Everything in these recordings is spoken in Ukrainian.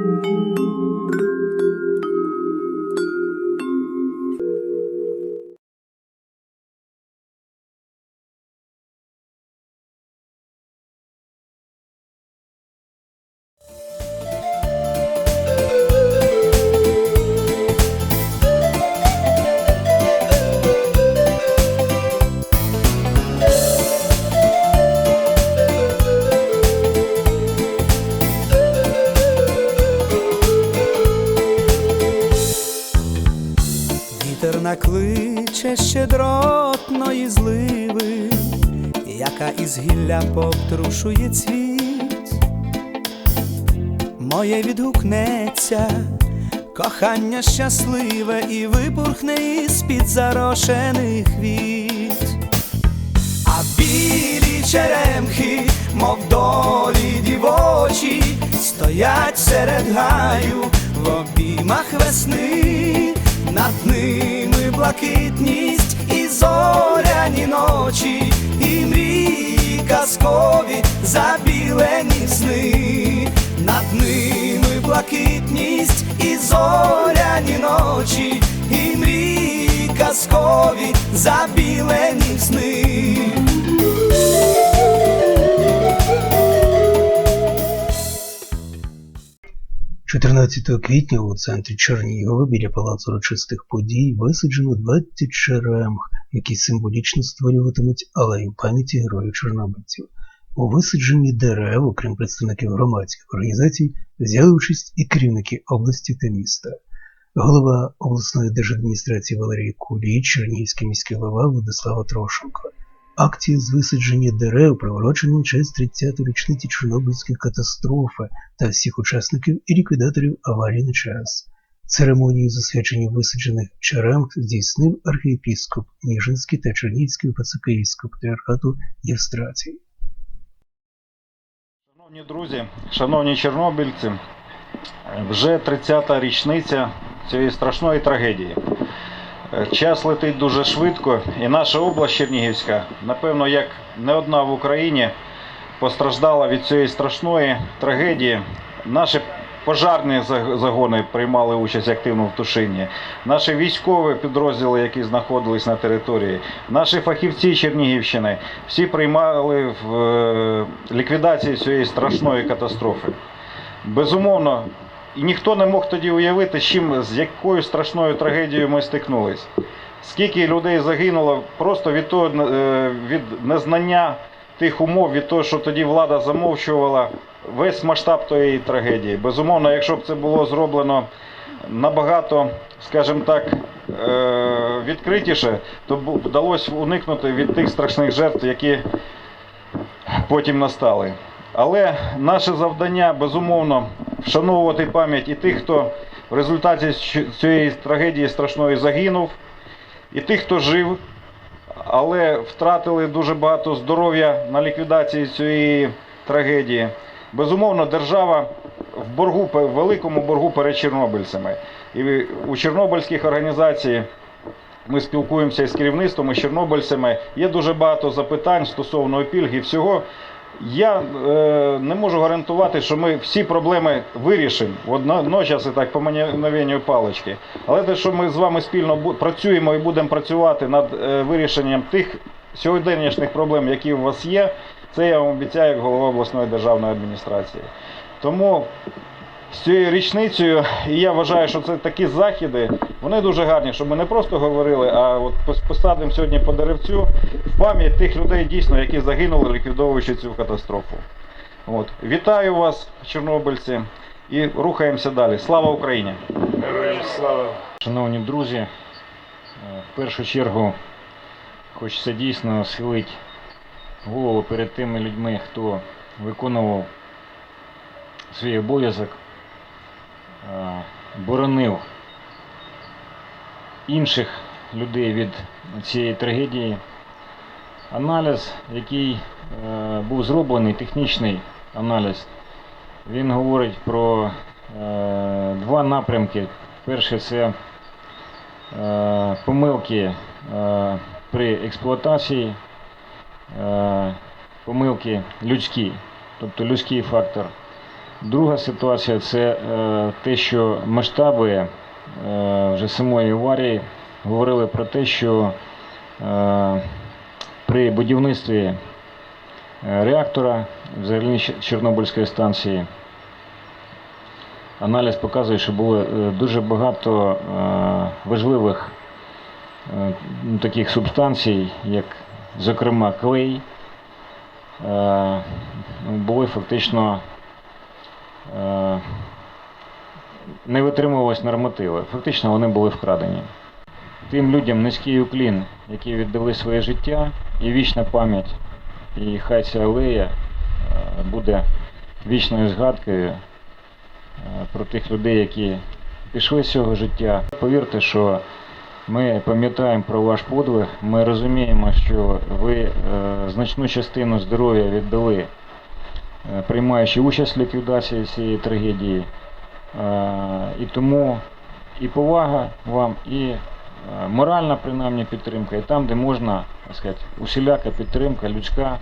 Música яка із гілля повтрушує цвіт. Моє відгукнеться, кохання щасливе і випурхне із-під зарошених віт. А білі черемхи, мов долі дівочі, стоять серед гаю в обіймах весни, над ними блакитність і зоряні ночі, і мрії казкові забілені сни, над ними блакитність і зоряні ночі, і мрії казкові забілені сни. 14 квітня у центрі Чернігова біля палацу урочистих подій висаджено 20 черемх, які символічно створюватимуть алею пам'яті героїв чорнобильців. У висадженні дерев, окрім представників громадських організацій, взяли участь і керівники області та міста. Голова обласної держадміністрації Валерій Кулій, Чернігівський міський голова Владислава Трошенко. Акція з висадження дерев приурочена на честь 30-ї річниці Чорнобильської катастрофи та всіх учасників і ліквідаторів аварії на час. Церемонію засвячення висаджених черемх здійснив архієпіскоп Ніжинський та Чернігівський УПЦ патріархату Євстрацій. Шановні друзі, шановні чорнобильці, вже 30-та річниця цієї страшної трагедії. Час летить дуже швидко, і наша область Чернігівська, напевно, як не одна в Україні, постраждала від цієї страшної трагедії. Наші пожарні загони приймали участь активно в тушінні. Наші військові підрозділи, які знаходились на території, наші фахівці Чернігівщини, всі приймали в е, ліквідації цієї страшної катастрофи. Безумовно, і ніхто не мог тоді уявити, чим, з якою страшною трагедією ми стикнулись. Скільки людей загинуло просто від того, е, від незнання тих умов, від того, що тоді влада замовчувала весь масштаб тієї трагедії. Безумовно, якщо б це було зроблено набагато, скажімо так, е, відкритіше, то б вдалося уникнути від тих страшних жертв, які потім настали. Але наше завдання безумовно вшановувати пам'ять і тих, хто в результаті цієї трагедії страшної загинув, і тих, хто жив, але втратили дуже багато здоров'я на ліквідації цієї трагедії. Безумовно, держава в боргу пе- великому боргу перед чорнобильцями. І у чорнобильських організацій ми спілкуємося із керівництвом, із чорнобильцями. Є дуже багато запитань стосовно пільг і всього. Я е, не можу гарантувати, що ми всі проблеми вирішимо водночас і так по мановенню палички. Але те, що ми з вами спільно працюємо і будемо працювати над е, вирішенням тих сьогоднішніх проблем, які у вас є, це я вам обіцяю як голова обласної державної адміністрації. Тому з цією річницею, і я вважаю, що це такі заходи, вони дуже гарні, щоб ми не просто говорили, а от посадимо сьогодні по деревцю в пам'ять тих людей, дійсно, які загинули, ліквідовуючи цю катастрофу. От. Вітаю вас, чорнобильці, і рухаємося далі. Слава Україні! Героям слава! Шановні друзі, е, в першу чергу хочеться дійсно схилити голову перед тими людьми, хто виконував свій обов'язок, боронив інших людей від цієї трагедії. Аналіз, який е, був зроблений, технічний аналіз, він говорить про е, два напрямки. Перший це е, помилки е, при експлуатації, е, помилки людські, тобто людський фактор. Друга ситуація це е, те, що масштаби е, вже самої аварії говорили про те, що е, при будівництві реактора, взагалі Чорнобильської станції, аналіз показує, що було дуже багато важливих таких субстанцій, як, зокрема, клей, були фактично не витримувалися нормативи. Фактично вони були вкрадені. Тим людям низький уклін, які віддали своє життя, і вічна пам'ять, і хай ця алея е, буде вічною згадкою е, про тих людей, які пішли з цього життя. Повірте, що ми пам'ятаємо про ваш подвиг, ми розуміємо, що ви е, значну частину здоров'я віддали е, приймаючи участь в ліквідації цієї трагедії. Е, І тому і повага вам, і е, моральна принаймні підтримка, і там, де можна, так сказати, усіляка підтримка, людська,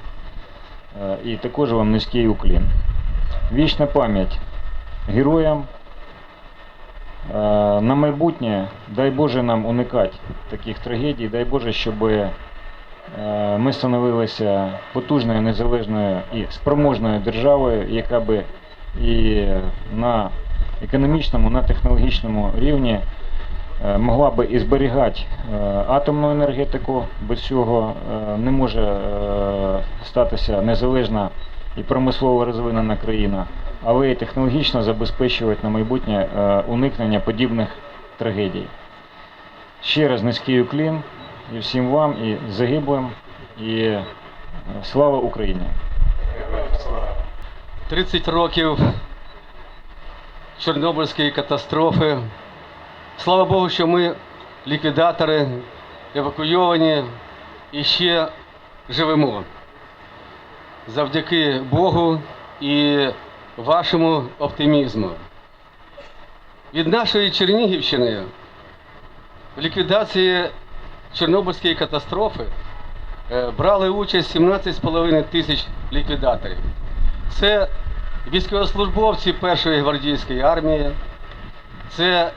е, і також вам низький уклін. Вічна пам'ять героям. Е, На майбутнє, дай Боже нам уникати таких трагедій, дай Боже, щоб е, ми становилися потужною, незалежною і спроможною державою, яка би і на економічному, на технологічному рівні е, могла би і зберігати е, атомну енергетику. Без цього е, не може е, статися незалежна і промислово розвинена країна, але і технологічно забезпечувати на майбутнє е, уникнення подібних трагедій. Ще раз низький уклін і всім вам, і загиблим, і е, слава Україні! 30 років Чорнобильської катастрофи. Слава Богу, що ми ліквідатори евакуйовані і ще живемо. Завдяки Богу і вашому оптимізму. Від нашої Чернігівщини в ліквідації Чорнобильської катастрофи е, брали участь 17,5 тисяч ліквідаторів. Це військовослужбовці першої гвардійської армії, це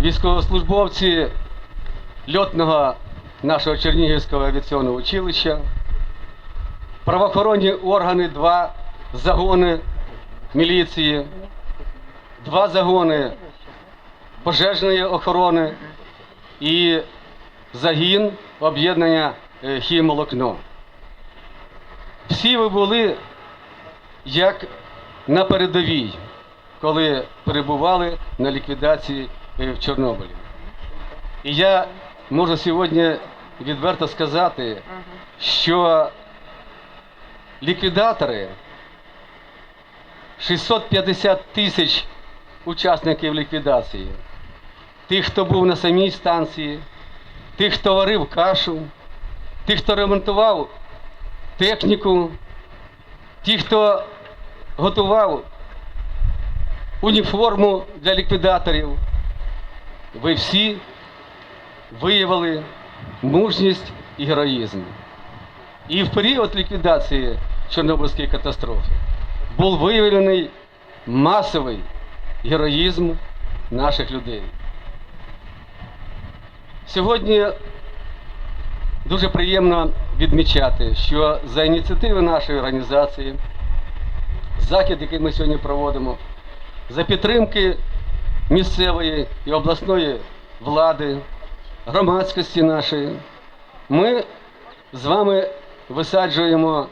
військовослужбовці льотного нашого Чернігівського авіаційного училища, правоохоронні органи, два загони міліції, два загони пожежної охорони і загін об'єднання е, «Хімолокно». Всі ви були як на передовій, коли перебували на ліквідації е, в Чорнобилі. І я можу сьогодні відверто сказати, що ліквідатори 650 тисяч учасників ліквідації, тих, хто був на самій станції, тих, хто варив кашу, тих, хто ремонтував техніку, ті, хто готував уніформу для ліквідаторів, ви всі виявили мужність і героїзм. І в період ліквідації Чорнобильської катастрофи був виявлений масовий героїзм наших людей. Сьогодні дуже приємно відмічати, що за ініціативи нашої організації, захід, який ми сьогодні проводимо, за підтримки місцевої і обласної влади, громадськості нашої, ми з вами висаджуємо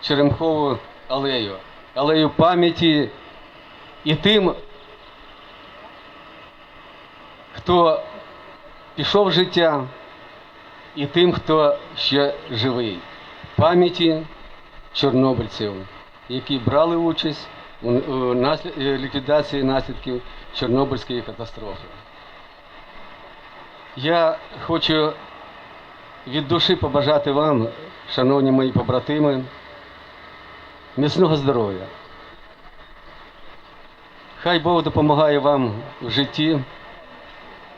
Черемхову алею, алею пам'яті і тим, хто пішов життя, і тим, хто ще живий. Пам'яті чорнобильців, які брали участь у е, ліквідації наслідків Чорнобильської катастрофи. Я хочу від душі побажати вам, шановні мої побратими, міцного здоров'я. Хай Бог допомагає вам в житті,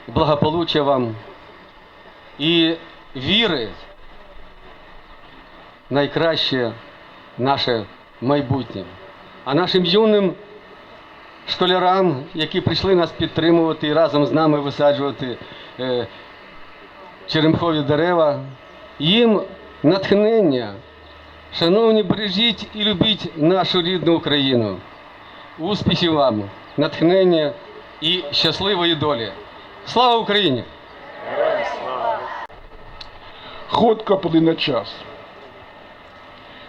благополуччя вам і віри найкраще наше майбутнє. А нашим юним школярам, які прийшли нас підтримувати і разом з нами висаджувати е, черемхові дерева. Їм натхнення. Шановні, бережіть і любіть нашу рідну Україну. Успіхів вам, натхнення і щасливої долі. Слава Україні! Хутко плине час.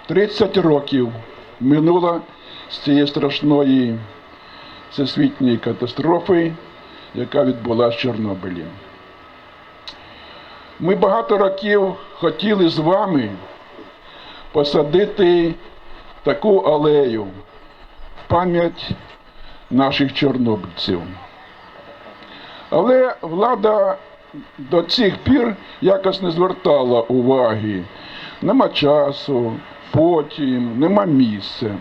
30 років минуло з цієї страшної всесвітньої катастрофи, яка відбулася в Чорнобилі. Ми багато років хотіли з вами посадити таку алею в пам'ять наших чорнобильців. Але влада до цих пір якось не звертала уваги. Нема часу, потім, нема місця.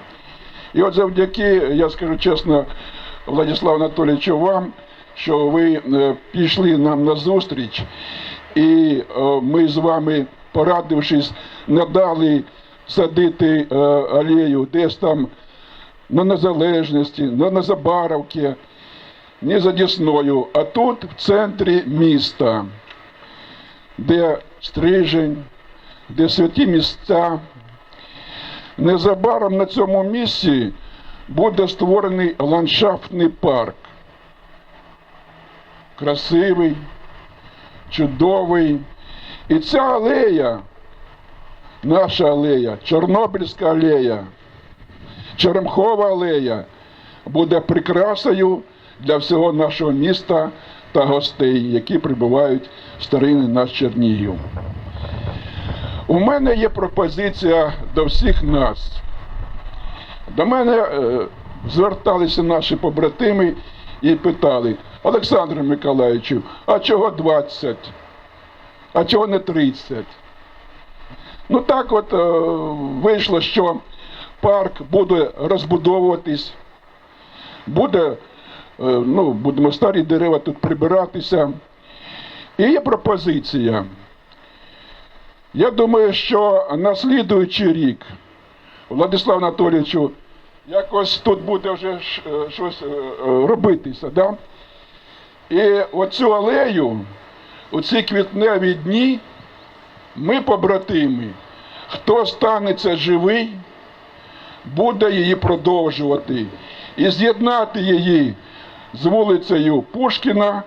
І от завдяки, я скажу чесно, Владиславу Анатолійовичу, вам, що ви е, пішли нам на зустріч, і е, ми з вами, порадившись, надали садити е, алею десь там на Незалежності, на Незабаровці, не за Дісною, а тут в центрі міста, де стрижень, де святі місця. Незабаром на цьому місці буде створений ландшафтний парк. Красивий, чудовий. І ця алея, наша алея, Чорнобильська алея, Черемхова алея буде прикрасою для всього нашого міста та гостей, які прибувають в старинний наш Чернігів. У мене є пропозиція до всіх нас. До мене е, зверталися наші побратими і питали, Олександре Миколаївичу, а чого 20? А чого не 30? Ну так от е, вийшло, що парк буде розбудовуватись, буде, ну, будемо старі дерева тут прибиратися. І є пропозиція. Я думаю, що на слідуючий рік, Владислав Анатолійовичу, якось тут буде вже е, щось е, е, робитися. Да? І оцю алею, у ці квітневі дні, ми, побратими, хто станеться живий, буде її продовжувати і з'єднати її з вулицею Пушкіна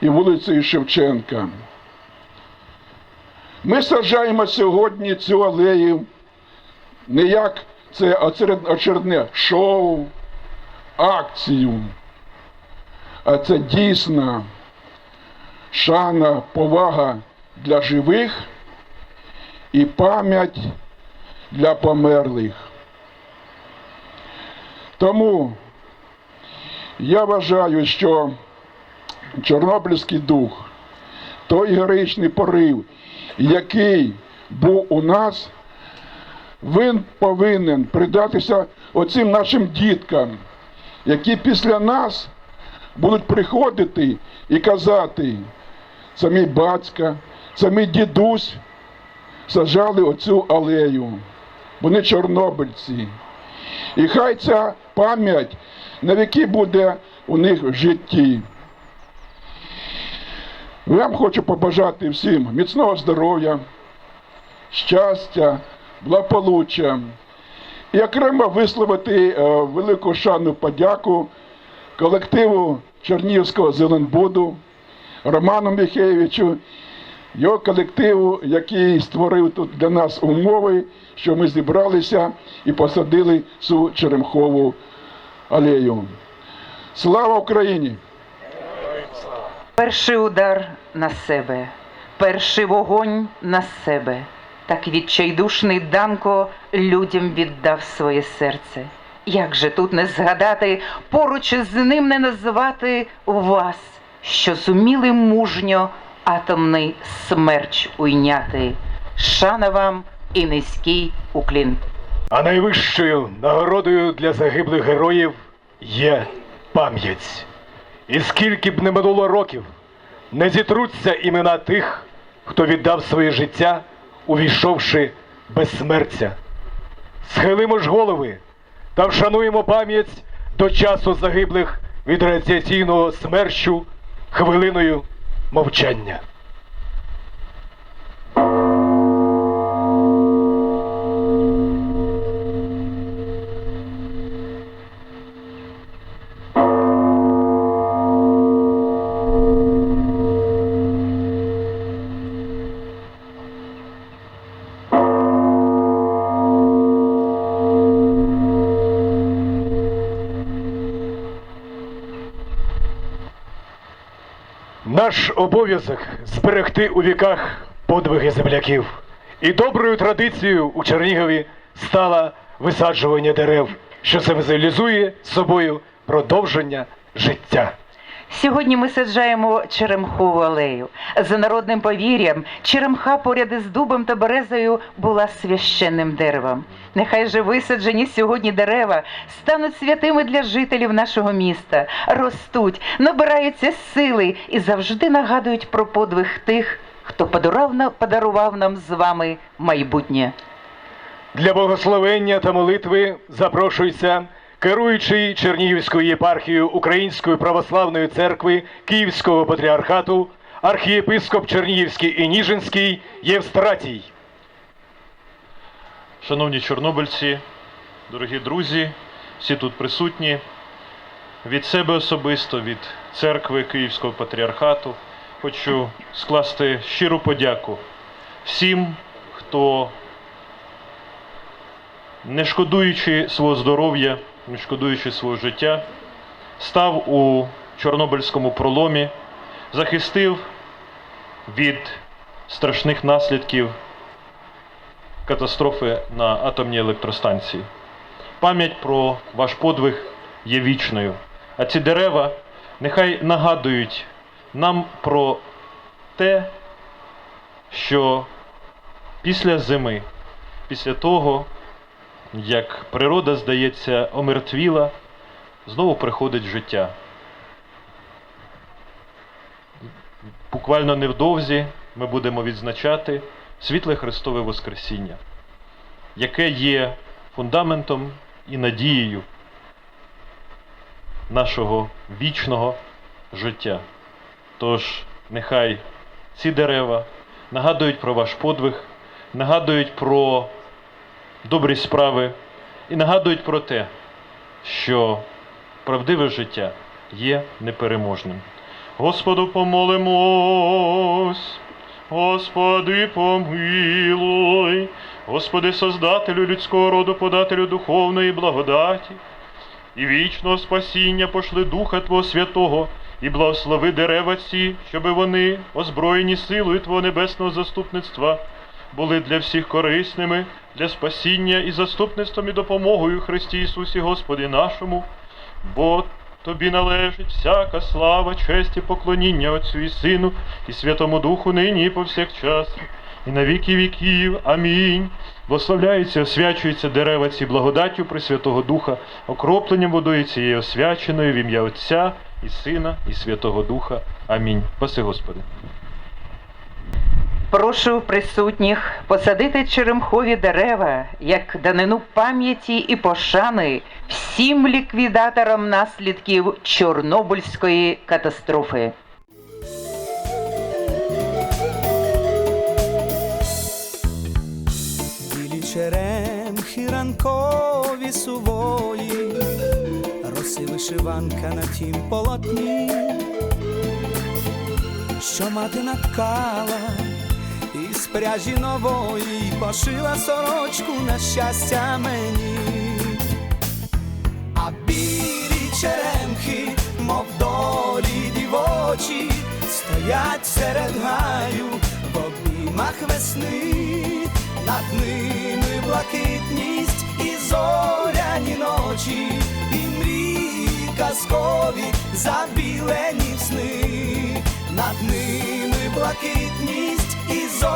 і вулицею Шевченка. Ми саджаємо сьогодні цю алею не як це очередне шоу, акцію, а це дійсна шана, повага для живих і пам'ять для померлих. Тому я вважаю, що Чорнобильський дух, той героїчний порив, який був у нас, він повинен придатися оцим нашим діткам, які після нас будуть приходити і казати, це мій батька, це мій дідусь сажали оцю алею. Вони чорнобильці. І хай ця пам'ять на віки буде у них в житті. Вам хочу побажати всім міцного здоров'я, щастя, благополуччя і окремо висловити е, велику шану подяку колективу Чернігівського Зеленбуду, Роману Міхеєвичу, його колективу, який створив тут для нас умови, що ми зібралися і посадили цю черемхову алею. Слава Україні! Перший удар на себе, перший вогонь на себе. Так відчайдушний Данко людям віддав своє серце. Як же тут не згадати, поруч із ним не назвати вас, що зуміли мужньо атомний смерч уйняти. Шана вам і низький уклін. А найвищою нагородою для загиблих героїв є пам'ять. І скільки б не минуло років, не зітруться імена тих, хто віддав своє життя, увійшовши безсмертя. Схилимо ж голови та вшануємо пам'ять до часу загиблих від радіаційного смерчу хвилиною мовчання. Наш обов'язок зберегти у віках подвиги земляків. І доброю традицією у Чернігові стало висаджування дерев, що символізує собою продовження життя. Сьогодні ми саджаємо черемхову алею. За народним повір'ям, черемха поряд із дубом та березою була священним деревом. Нехай же висаджені сьогодні дерева стануть святими для жителів нашого міста, ростуть, набираються сили і завжди нагадують про подвиг тих, хто подарував нам- з вами майбутнє. Для благословення та молитви запрошується керуючий Чернігівською єпархією Української православної церкви Київського патріархату, архієпископ Чернігівський і Ніжинський Євстратій. Шановні чорнобильці, дорогі друзі, всі тут присутні, від себе особисто, від церкви Київського патріархату, хочу скласти щиру подяку всім, хто, не шкодуючи свого здоров'я, шкодуючи свого життя, став у Чорнобильському проломі, захистив від страшних наслідків катастрофи на атомній електростанції. Пам'ять про ваш подвиг є вічною. А ці дерева нехай нагадують нам про те, що після зими, після того, як природа, здається, омертвіла, знову приходить життя. Буквально невдовзі ми будемо відзначати світле Христове Воскресіння, яке є фундаментом і надією нашого вічного життя. Тож нехай ці дерева нагадують про ваш подвиг, нагадують про добрі справи і нагадують про те, що правдиве життя є непереможним. Господу помолимось. Господи, помилуй, Господи, Создателю людського роду, подателю духовної благодаті, і вічного спасіння пошли Духа Твого Святого, і благослови дерева ці, щоби вони, озброєні силою Твого небесного заступництва, були для всіх корисними, для спасіння і заступництвом і допомогою Христі Ісусі Господі нашому, бо Тобі належить всяка слава, честь і поклоніння Отцю і Сину, і Святому Духу нині і повсякчас, і на віки віків. Амінь. Благословляються, освячуються дерева ці благодаттю Пресвятого Духа, окропленням водою цією освяченою в ім'я Отця і Сина, і Святого Духа. Амінь. Паси Господи. Прошу присутніх посадити черемхові дерева як данину пам'яті і пошани всім ліквідаторам наслідків Чорнобильської катастрофи. Білі черемхи ранкові сувої, роси вишиванка на тім полотні, що мати наткала пряжі нової пошила сорочку на щастя мені, а білі черемхи, мов долі дівочі, стоять серед гаю в обіймах весни, над ними блакитність і зоряні ночі, і мрії казкові забілені сни, над ними блакитність і зоряні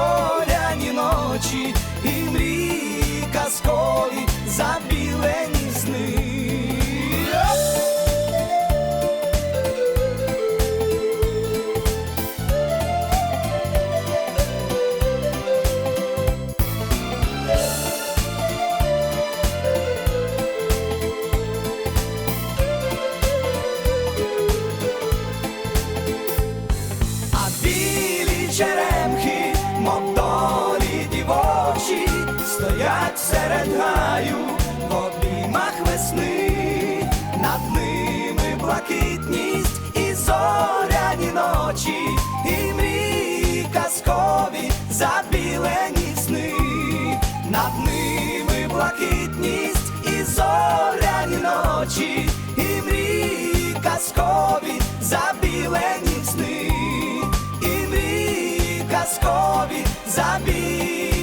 ночі і мрії казкові забілені сни, над ними блакитність і зоряні ночі, і мрії казкові забілені сни, і мрії казкові забілені.